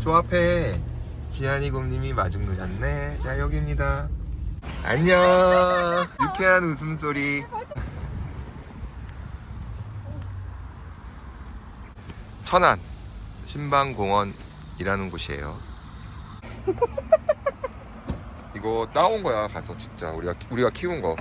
저 앞에 지한이 곰님이 마중 놓였네. 자 여기입니다. 안녕. 유쾌한 웃음소리. 천안 신방공원이라는 곳이에요. 이거 따온 거야 가서 진짜 우리가 우리가 키운 거.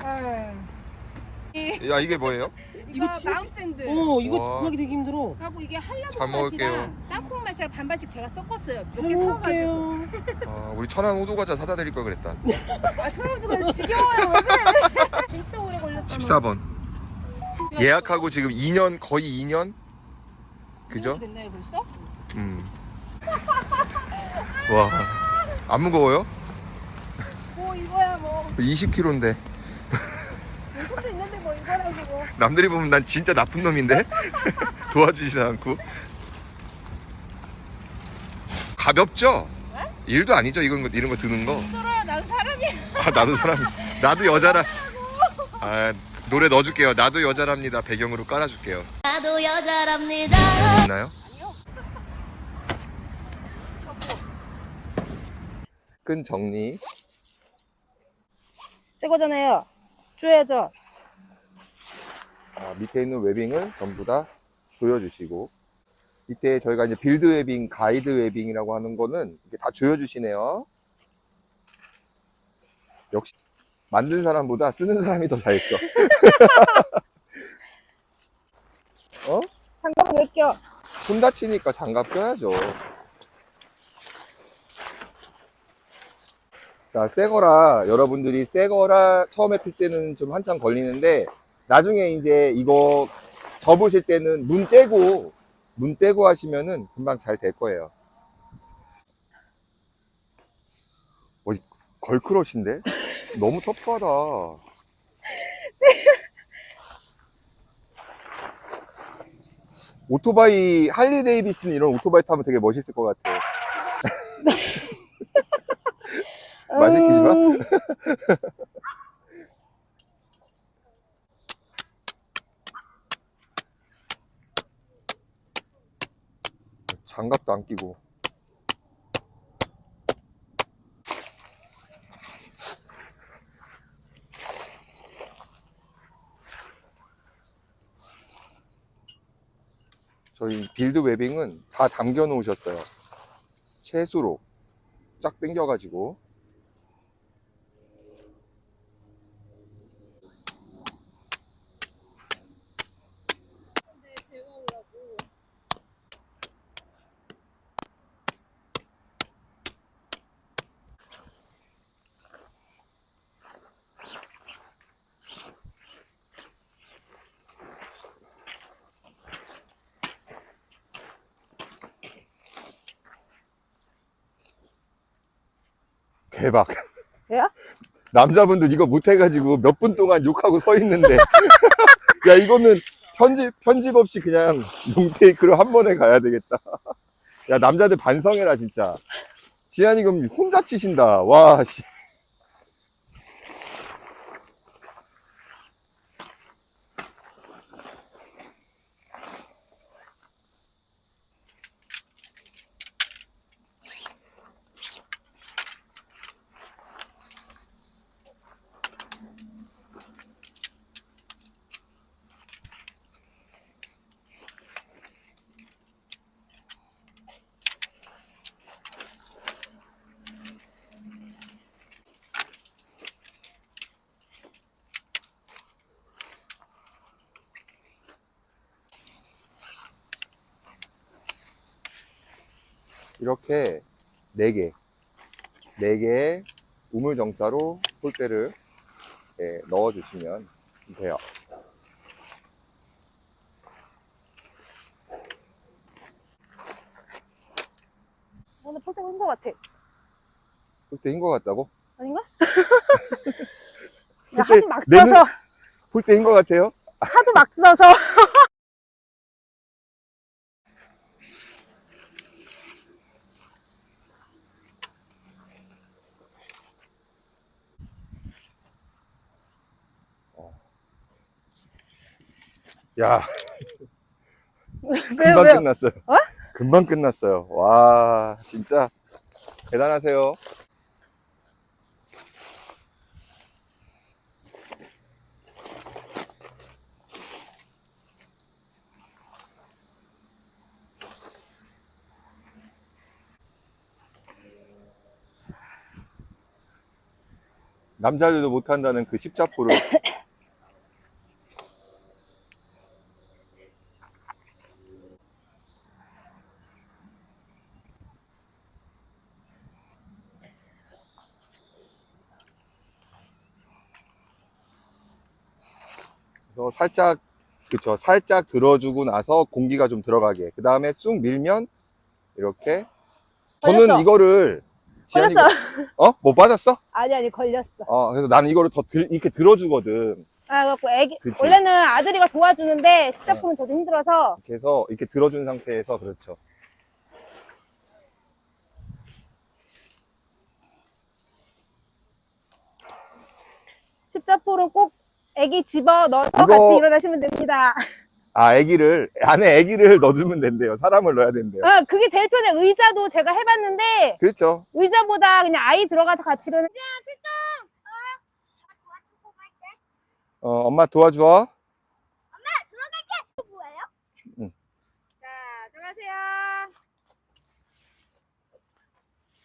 야 이게 뭐예요? 이거 진짜- 마음샌드 어 이거 와. 구하기 되게 힘들어. 하고 이게 한라봉 잘 먹을게요. 맛이랑 땅콩 맛이랑 반반씩 제가 섞었어요. 잘 몇개 사와가지고. 먹을게요. 아, 우리 천안 호두 과자 사다 드릴 걸 그랬다. 아 천원주가 지겨워요. 왜? 진짜 오래 걸렸다. 14번. 예약하고 지금 2년 거의 2년 그죠? 됐나요 벌써? 음. 와. 안 무거워요? 뭐 이거야 뭐. 20kg인데. 손도 있는데 뭐 이거라고 뭐. 남들이 보면 난 진짜 나쁜 놈인데. 도와주지도 않고. 가볍죠? 일도 아니죠. 이런 거 이런 거 드는 거. 힘들어요. 난 사람이야. 아, 나도 사람. 나도 여자라. 아, 노래 넣어 줄게요. 나도 여자랍니다. 배경으로 깔아 줄게요. 나도 여자랍니다. 있나요? 끈 정리. 새 거잖아요. 줘야죠. 아, 밑에 있는 웨빙을 전부 다 조여주시고 밑에 저희가 이제 빌드 웨빙, 가이드 웨빙이라고 하는 거는 이게 다 조여주시네요. 역시 만든 사람보다 쓰는 사람이 더 잘했어. 어? 장갑 왜 껴? 손 다치니까 장갑 껴야죠. 자, 새 거라 여러분들이 새 거라 처음에 필 때는 좀 한참 걸리는데 나중에 이제 이거 접으실 때는 문 떼고 문 떼고 하시면은 금방 잘 될 거예요. 어, 이 걸크러쉬인데? 너무 터프하다. 오토바이 할리 데이비슨 이런 오토바이 타면 되게 멋있을 것 같아. 말 시키지 마. 장갑도 안 끼고. 저희 빌드 웨빙은 다 담겨 놓으셨어요. 채수로 쫙 당겨가지고. 대박. 왜요? 남자분들 이거 못해가지고 몇 분 동안 욕하고 서 있는데. 야, 이거는 편집, 편집 없이 그냥 롱테이크로 한 번에 가야 되겠다. 야, 남자들 반성해라, 진짜. 지한이 그럼 혼자 치신다. 와, 씨. 이렇게 네개네개의 우물정자로 폴대를 예, 넣어주시면 돼요. 오늘 폴대 온것 같아. 폴대인 것 같다고? 아닌가? 폴대 하도 막 써서 폴대인 것 같아요? 하도 막 써서 야, 왜 금방 왜? 끝났어요. 어? 금방 끝났어요. 와, 진짜 대단하세요. 남자들도 못한다는 그 십자포를 그래서 살짝 그쵸 살짝 들어주고 나서 공기가 좀 들어가게 그 다음에 쑥 밀면 이렇게 저는 걸렸어. 이거를 지안이가- 걸렸어. 어? 뭐 빠졌어? 아니 아니 걸렸어. 어 그래서 나는 이거를 더 들- 이렇게 들어주거든 아 그래갖고 애기 그치. 원래는 아들이가 도와주는데 십자포는 저도 힘들어서 이렇게 해서 이렇게 들어준 상태에서 그렇죠 십자포는 꼭 애기 집어 넣어서 이거- 같이 일어나시면 됩니다. 아 애기를 안에 애기를 넣어주면 된대요 사람을 넣어야 된대요 아 그게 제일 편해. 의자도 제가 해봤는데 그렇죠 의자보다 그냥 아이 들어가서 같이 일어나. 어 엄마 도와줘 자 들어가세요.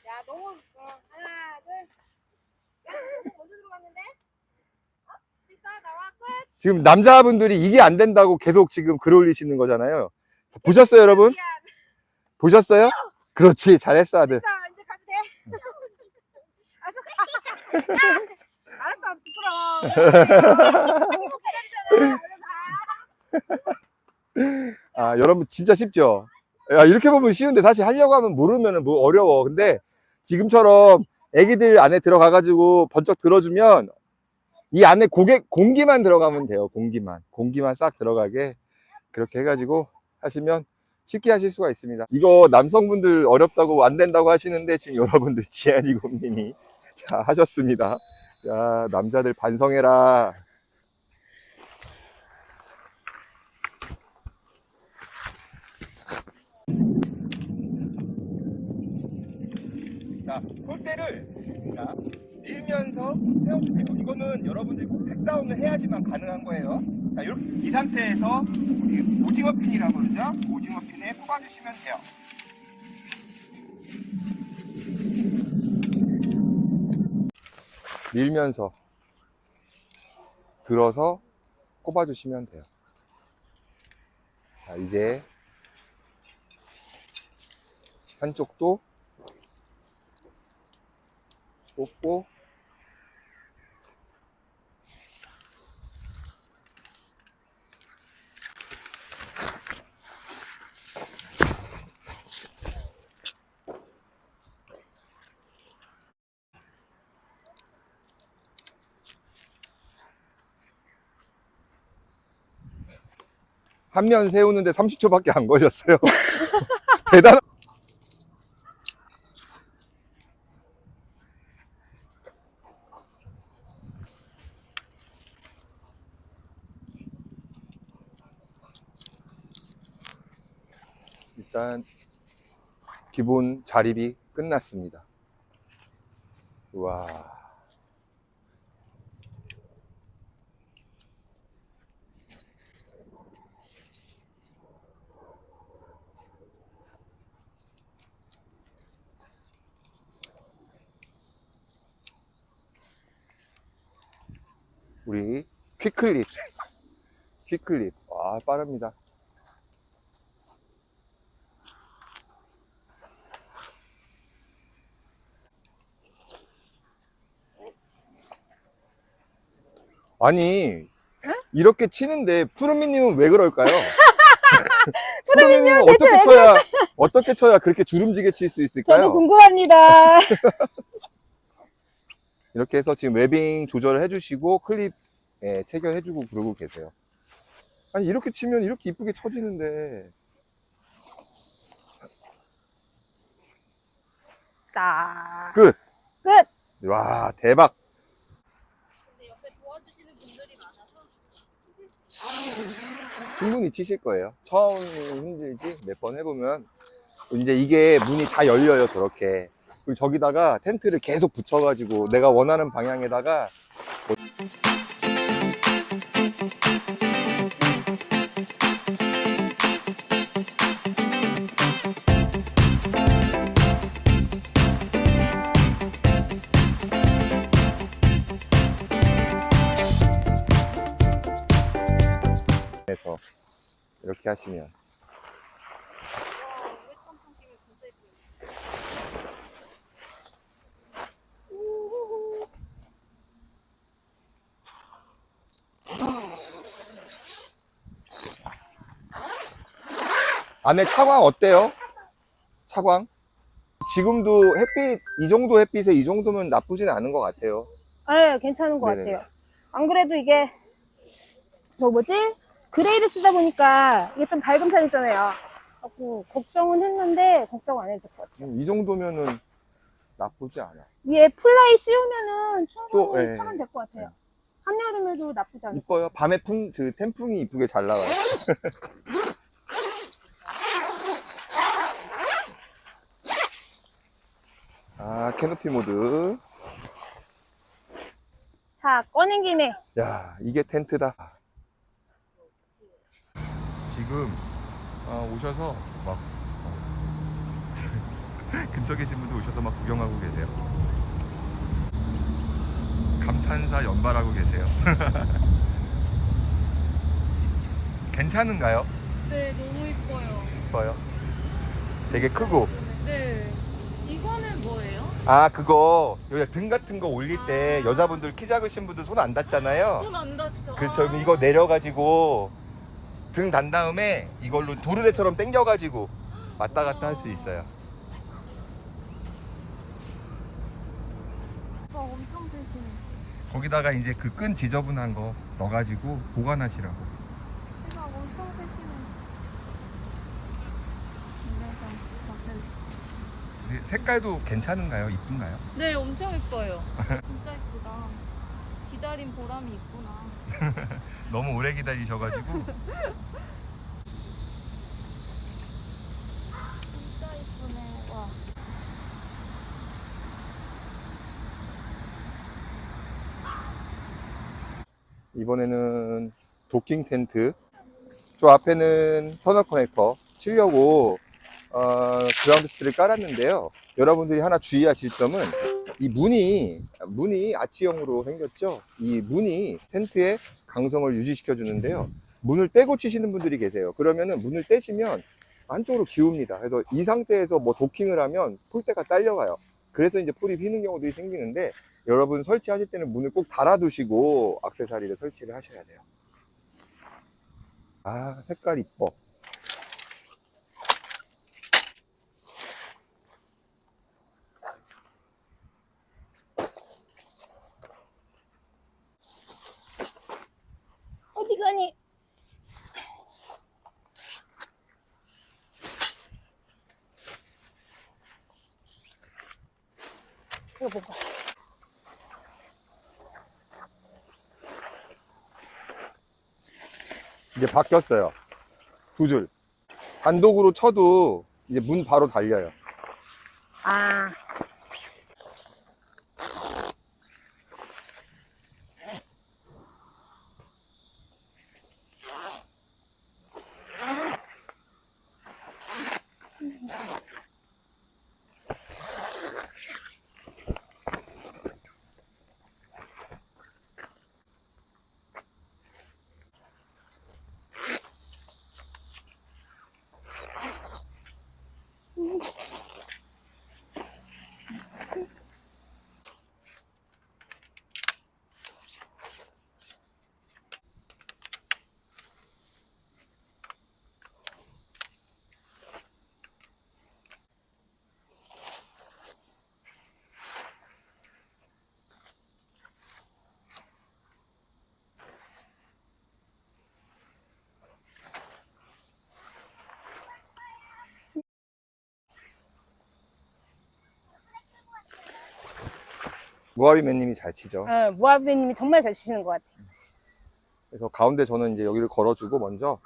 야 너무 어, 하나 둘. 야 너무 먼저 들어갔는데? 어? 됐어 나와 끝. 지금 남자분들이 이게 안 된다고 계속 지금 글 올리시는 거잖아요 보셨어요 여러분? 보셨어요? 그렇지 잘했어 아들 됐어 이제 가도 돼. 알았어. 부끄러워. 얼른 가. 아 여러분 진짜 쉽죠? 야 이렇게 보면 쉬운데 사실 하려고 하면 모르면 뭐 어려워 근데 지금처럼 애기들 안에 들어가가지고 번쩍 들어주면 이 안에 고개, 공기만 들어가면 돼요 공기만. 공기만 싹 들어가게 그렇게 해가지고 하시면 쉽게 하실 수가 있습니다. 이거 남성분들 어렵다고 안 된다고 하시는데 지금 여러분들 지안이곰님이 자 하셨습니다. 자 남자들 반성해라. 자, 폴대를 자, 밀면서 세워주세요. 이거는 여러분들이 꼭 백다운을 해야지만 가능한 거예요. 자, 이렇게 이 상태에서 오징어 핀이라고 그러죠? 오징어 핀에 뽑아주시면 돼요. 밀면서 들어서 꼽아주시면 돼요. 자, 이제 한쪽도 뽑고 한 면 세우는데 30초밖에 안 걸렸어요. 대단. 일단 기본 자립이 끝났습니다. 와. 우리 퀵클립. 퀵클립. 와, 빠릅니다. 아니 이렇게 치는데 푸르미님은 왜 그럴까요? 푸르미님은 어떻게 쳐야 어떻게 쳐야 그렇게 주름지게 칠수 저도 있을까요? 궁금합니다. 이렇게 해서 지금 웨빙 조절을 해주시고 클립 예, 체결해주고 그러고 계세요. 아니 이렇게 치면 이렇게 이쁘게 쳐지는데 자, 끝. 끝. 와 대박. 충분히 치실 거예요. 처음 힘들지 몇 번 해보면 이제 이게 문이 다 열려요, 저렇게. 그리고 저기다가 텐트를 계속 붙여가지고 내가 원하는 방향에다가 해서 이렇게 하시면 안에 차광 어때요? 차광? 지금도 햇빛 이 정도 햇빛에 이 정도면 나쁘진 않은 것 같아요. 네, 괜찮은 것 네네네. 같아요. 안 그래도 이게, 저 뭐지? 그레이를 쓰다 보니까 이게 좀 밝은 편이잖아요. 자꾸 걱정은 했는데, 걱정 안 해도 될 것 같아요. 음, 이 정도면은 나쁘지 않아. 위에 플라이 씌우면은 또, 충분히 예. 차면 될 것 같아요. 한여름에도 나쁘지 않아요. 이뻐요. 밤에 풍, 그 템풍이 이쁘게 잘 나와요. 아, 캐노피 모드. 자, 꺼낸 김에 야, 이게 텐트다. 지금 어, 오셔서 막 어, 근처 계신 분들 오셔서 막 구경하고 계세요. 감탄사 연발하고 계세요. 괜찮은가요? 네, 너무 이뻐요. 이뻐요. 되게 크고. 네. 이거는 뭐예요? 아, 그거 여기 등 같은 거 올릴 때 여자분들 키 작으신 분들 손 안 닿잖아요. 손안 닿죠? 그쵸 이거 내려가지고 등 단 다음에 이걸로 도르래처럼 당겨가지고 왔다 갔다 할 수 있어요 아, 엄청 세시네. 거기다가 이제 그 끈 지저분한 거 넣어가지고 보관하시라고 대박, 엄청 세시네. 근데 색깔도 괜찮은가요? 이쁜가요? 네, 엄청 이뻐요. 진짜 이쁘다. 기다린 보람이 있구나. 너무 오래 기다리셔가지고 진짜 이쁘네. 와. 이번에는 도킹 텐트 저 앞에는 터널 커넥터 치려고 어, 그라운드 시트를 깔았는데요. 여러분들이 하나 주의하실 점은 이 문이 문이 아치형으로 생겼죠? 이 문이 텐트의 강성을 유지시켜 주는데요. 문을 떼고 치시는 분들이 계세요. 그러면은 문을 떼시면 안쪽으로 기웁니다. 그래서 이 상태에서 뭐 도킹을 하면 폴대가 딸려가요. 그래서 이제 폴이 휘는 경우들이 생기는데 여러분 설치하실 때는 문을 꼭 달아두시고 악세사리를 설치를 하셔야 돼요. 아, 색깔 이뻐. 어디 가니? 이거 보고. 이제 바뀌었어요. 두 줄. 단독으로 쳐도 이제 문 바로 달려요. 아, 무하비맨님이 잘 치죠. 아, 어, 무아비님이 정말 잘 치시는 것 같아요. 그래서 가운데 저는 이제 여기를 걸어주고 먼저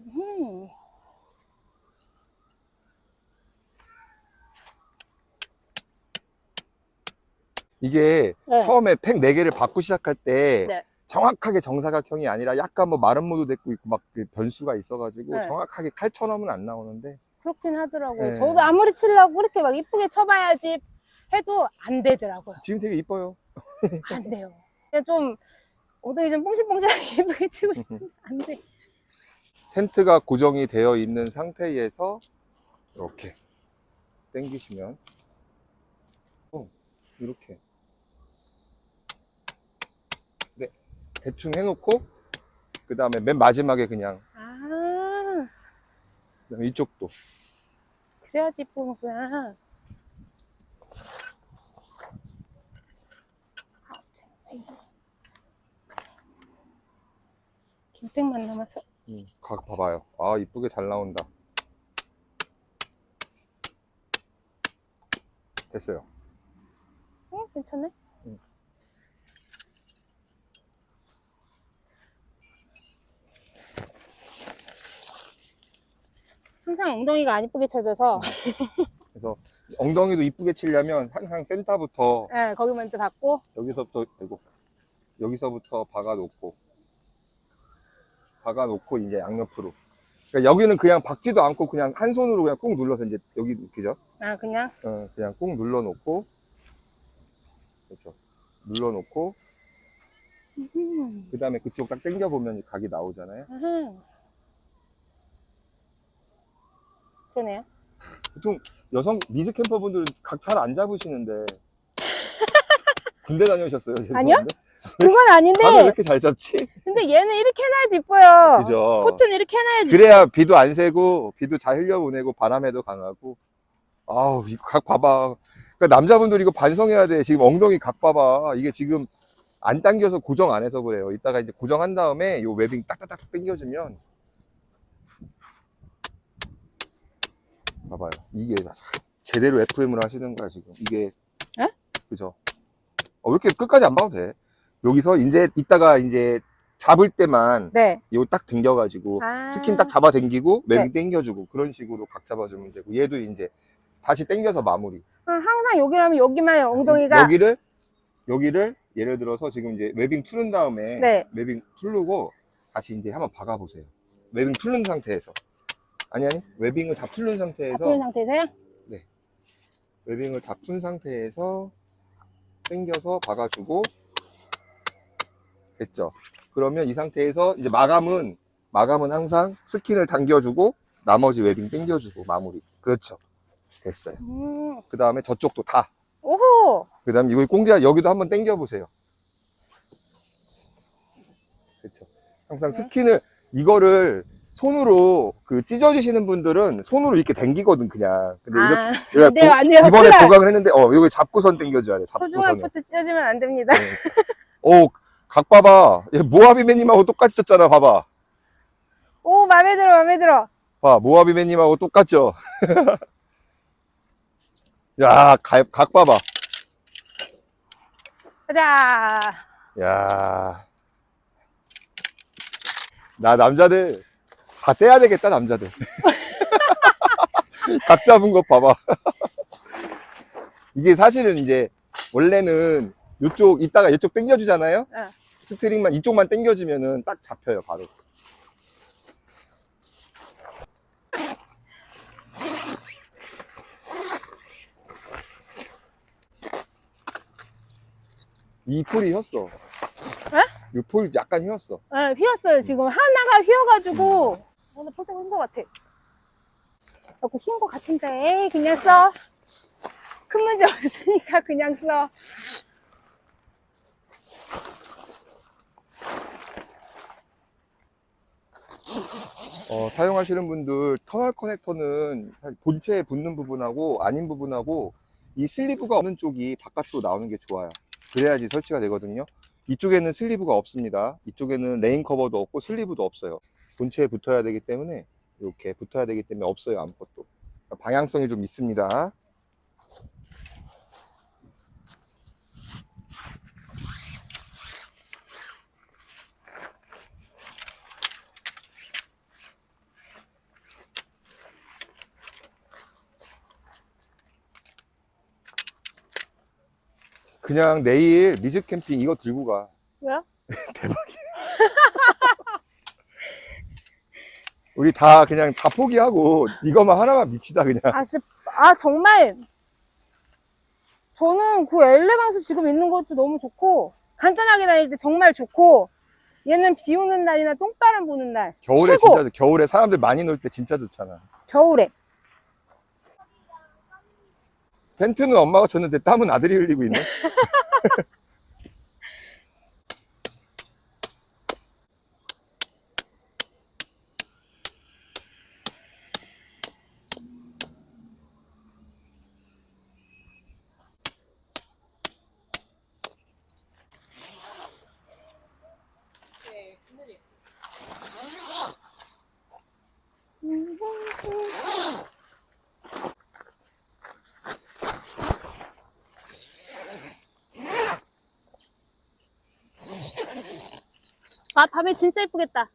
음. 이게 네. 처음에 팩 4개를 받고 시작할 때 네. 정확하게 정사각형이 아니라 약간 뭐 마른 모도 됐고 있고 막 그 변수가 있어가지고 네. 정확하게 칼처럼은 안 나오는데 그렇긴 하더라고요. 네. 저도 아무리 치려고 이렇게 막 이쁘게 쳐봐야지 해도 안 되더라고요. 지금 되게 이뻐요. 안 돼요. 그냥 좀 엉덩이 좀 뽕실뽕실하게 예쁘게 치고 싶은데 안 돼. 텐트가 고정이 되어 있는 상태에서 이렇게 당기시면 어, 이렇게 네 대충 해놓고 그 다음에 맨 마지막에 그냥 아, 그다음에 이쪽도 그래야지 참, 이거. 김팩만 남아서. 음, 각 봐봐요 아 이쁘게 잘 나온다 됐어요 어, 괜찮네. 항상 엉덩이가 안 이쁘게 쳐져서. 그래서 엉덩이도 이쁘게 치려면 항상 센터부터 네, 거기 먼저 받고. 여기서부터 아이고 여기서부터 박아놓고 박아놓고 이제 양옆으로. 그러니까 여기는 그냥 박지도 않고 그냥 한 손으로 그냥 꾹 눌러서 이제 여기 그죠? 아 그냥? 어, 그냥 꾹 눌러놓고 그렇죠. 눌러놓고 음, 그 다음에 그쪽 딱 당겨 보면 각이 나오잖아요. 아하. 그러네요. 보통 여성 미즈 캠퍼 분들은 각 잘 안 잡으시는데 군대 다녀오셨어요? 아니요? 죄송한데? 그건 아닌데 왜 이렇게 잘 잡지? 근데 얘는 이렇게 해놔야지 이뻐요. 그죠? 코트는 이렇게 해놔야지 그래야 비도 안 새고 비도 잘 흘려보내고 바람에도 강하고 아우 이거 각 봐봐 그러니까 남자분들 이거 반성해야 돼 지금 엉덩이 각 봐봐 이게 지금 안 당겨서 고정 안 해서 그래요 이따가 이제 고정한 다음에 요 웨빙 딱딱딱 당겨주면 봐봐요 이게 제대로 FM을 하시는 거야 지금 이게 에? 그죠 어, 왜 이렇게 끝까지 안 봐도 돼 여기서 이제 이따가 이제 잡을 때만 네. 요딱 당겨가지고 아. 스킨 딱 잡아 당기고 네. 웨빙 당겨주고 그런 식으로 각 잡아주면 되고 얘도 이제 다시 당겨서 마무리 아, 항상 여기라면 여기만 엉덩이가 여기를 여기를 예를 들어서 지금 이제 웨빙 풀은 다음에 네. 웨빙 풀르고 다시 이제 한번 박아보세요 웨빙 풀는 상태에서 아니 아니 웨빙을 다 풀는 상태에서 바꾸는 상태세요? 웨빙을 다 푼 상태에서 당겨서 박아주고 됐죠 그러면 이 상태에서 이제 마감은 마감은 항상 스킨을 당겨주고 나머지 웨빙 당겨주고 마무리 그렇죠 됐어요 음. 그 다음에 저쪽도 다 오호. 그 다음에 이거 꽁지가 여기도 한번 당겨 보세요 그렇죠 항상 네. 스킨을 이거를 손으로 그 찢어지시는 분들은 손으로 이렇게 당기거든 그냥 근데 이렇게 아, 내가 안 돼요, 보- 안 돼요. 이번에 큰일. 보강을 했는데 어 여기 잡고선 당겨줘야 돼 소중한 포트 찢어지면 안 됩니다. 오, 각 봐봐. 얘 모하비맨님하고 똑같이 쳤잖아, 봐봐. 오, 마음에 들어, 마음에 들어. 봐, 모하비맨님하고 똑같죠? 야, 각, 각 봐봐. 가자. 야. 나 남자들 다 떼야 되겠다, 남자들. 각 잡은 것 봐봐. 이게 사실은 이제, 원래는 이쪽, 이따가 이쪽 당겨주잖아요? 응. 스트링만, 이쪽만 당겨주면은 딱 잡혀요, 바로. 이 폴이 휘었어. 에? 이폴 약간 휘었어. 네, 휘었어요. 지금 하나가 휘어가지고. 오늘 포트 흰것 같아. 자꾸 흰것 같은데. 그냥 써. 큰 문제 없으니까 그냥 써. 어, 사용하시는 분들 터널 커넥터는 사실 본체에 붙는 부분하고 아닌 부분하고 이 슬리브가 없는 쪽이 바깥으로 나오는 게 좋아요. 그래야지 설치가 되거든요. 이쪽에는 슬리브가 없습니다. 이쪽에는 레인 커버도 없고 슬리브도 없어요. 본체에 붙어야 되기 때문에 이렇게 붙어야 되기 때문에 없어요 아무것도. 방향성이 좀 있습니다. 그냥 내일 미즈 캠핑 이거 들고 가. 왜요? 대박이야. 우리 다 그냥 다 포기하고 이거만 하나만 밉시다 그냥. 아, 진짜, 아, 정말. 저는 그 엘레강스 지금 있는 것도 너무 좋고, 간단하게 다닐 때 정말 좋고, 얘는 비 오는 날이나 똥바람 부는 날. 겨울에 최고! 진짜 겨울에 사람들 많이 놀 때 진짜 좋잖아. 겨울에. 텐트는 엄마가 쳤는데 땀은 아들이 흘리고 있네. 아, 밤에 진짜 예쁘겠다.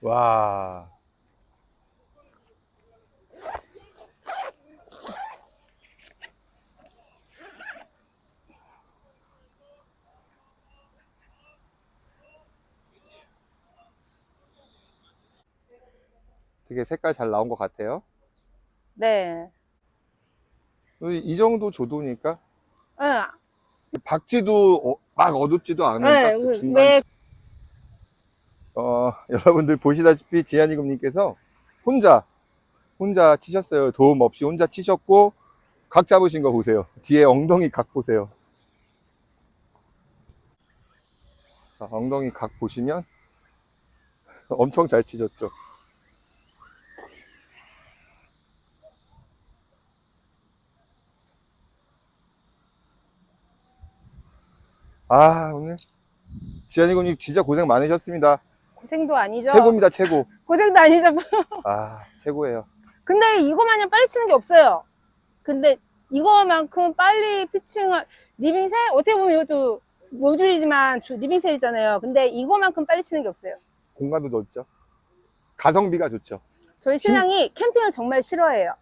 와. 되게 색깔 잘 나온 것 같아요. 네. 이- 이 정도 조도니까 네, 박지도 어- 막 어둡지도 않은 네, 딱그 그- 중간. 왜, 어, 여러분들 보시다시피 지한이금님께서 혼자 혼자 치셨어요. 도움 없이 혼자 치셨고 각 잡으신 거 보세요. 뒤에 엉덩이 각 보세요. 자, 엉덩이 각 보시면 엄청 잘 치셨죠. 아 오늘 지한이금님 진짜 고생 많으셨습니다. 고생도 아니죠. 최고입니다 최고. 고생도 아니죠. 아 최고예요. 근데 이거 마냥 빨리 치는 게 없어요. 근데 이거만큼 빨리 피칭, 리빙셀? 어떻게 보면 이것도 모듈이지만 조- 리빙셀이잖아요. 근데 이거만큼 빨리 치는 게 없어요. 공간도 넓죠. 가성비가 좋죠. 저희 신랑이 캠핑을 정말 싫어해요.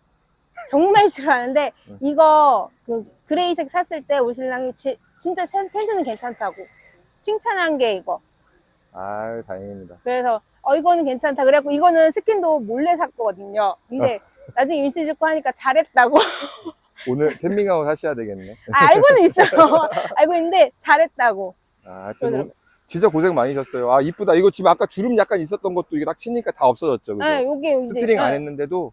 정말 싫어하는데 응. 이거 그 그레이색 샀을 때 우리 신랑이 지- 진짜 텐- 텐트는 괜찮다고 칭찬한 게 이거. 아 다행입니다. 그래서 어 이거는 괜찮다. 그래갖고 이거는 스킨도 몰래 샀거든요. 근데 나중에 인스 듣고 하니까 잘했다고. 오늘 캠핑아웃 하셔야 되겠네. 아, 알고는 있어요. 알고 있는데 잘했다고. 아, 하여튼. 오늘 진짜 고생 많으셨어요. 아 이쁘다. 이거 지금 아까 주름 약간 있었던 것도 이게 딱 치니까 다 없어졌죠. 그죠? 네, 요게 이제 스트링 안 네. 했는데도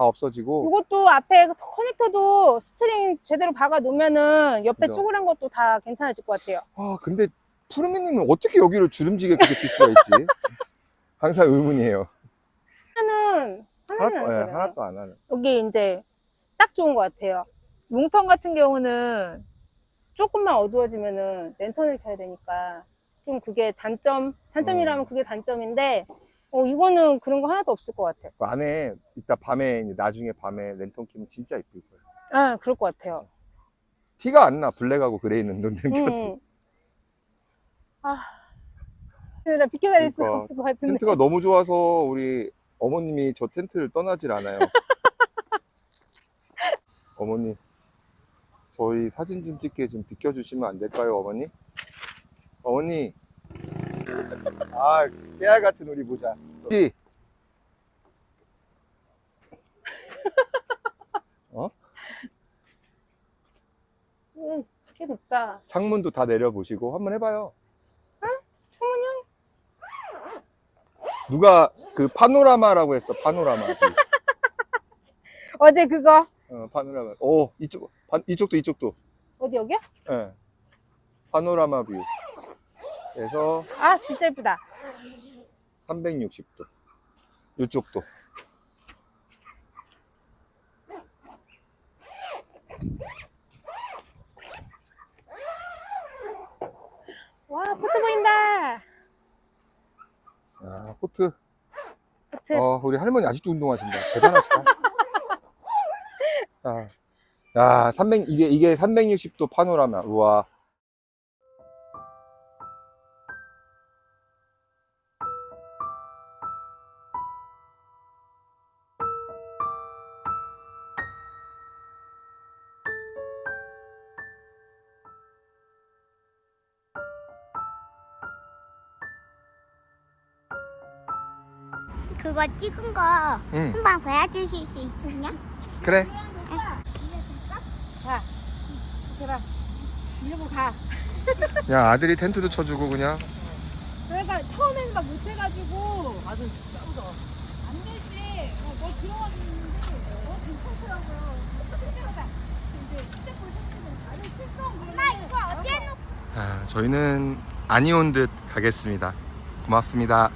다 없어지고 이것도 앞에 커넥터도 스트링 제대로 박아 놓으면은 옆에 그죠. 쭈그란 것도 다 괜찮아질 것 같아요. 아 근데 푸르미님은 어떻게 여기를 주름지게 그렇게 칠 수가 있지? 항상 의문이에요. 하나는 하나는 하나도, 안 예? 하나도 안 하는. 여기 이제 딱 좋은 것 같아요. 롱턴 같은 경우는 조금만 어두워지면은 랜턴을 켜야 되니까 좀 그게 단점, 단점이라면 음. 그게 단점인데 어, 이거는 그런 거 하나도 없을 것 같아요. 그 안에 이따 밤에 이제 나중에 밤에 랜턴 키면 진짜 이쁠 거예요. 아, 그럴 것 같아요. 티가 안 나. 블랙하고 그레이는 랜턴 켜도. 음. 아, 얘들아 비켜다닐 수가 그러니까 없을 것 같은데. 텐트가 너무 좋아서 우리 어머님이 저 텐트를 떠나질 않아요. 어머니, 저희 사진 좀 찍게 좀 비켜주시면 안 될까요, 어머니? 어머니. 아, 깨알 같은 우리 보자. 여기. 음, 꽤 높다. 창문도 다 내려보시고 한번 해봐요. 창문이요? 누가 그 파노라마라고 했어, 파노라마. 어제 그거 어, 파노라마. 오, 이쪽, 파- 이쪽도, 이쪽도. 어디 여기야? 예. 파노라마 뷰. 그래서 아 진짜 예쁘다. 360도. 이쪽도. 와 포트 보인다. 아, 포트. 포트. 어, 우리 할머니 아직도 운동하신다. 대단하시다. 아, 야, 300, 이게, 이게 360도 파노라마. 우와. 그거 찍은 거 응. 한번 보여주실 수 있으냐? 그래. 제발 이러고 가. 야 아들이 텐트도 쳐주고 그냥. 그러니까 처음에는 막 못해가지고 맞아 싸우다 안 되지 어, 너 들어가고 있는데 어 괜찮더라고요 이제 엄마 이거 어디에 놓 아, 저희는 아니온 듯 가겠습니다. 고맙습니다.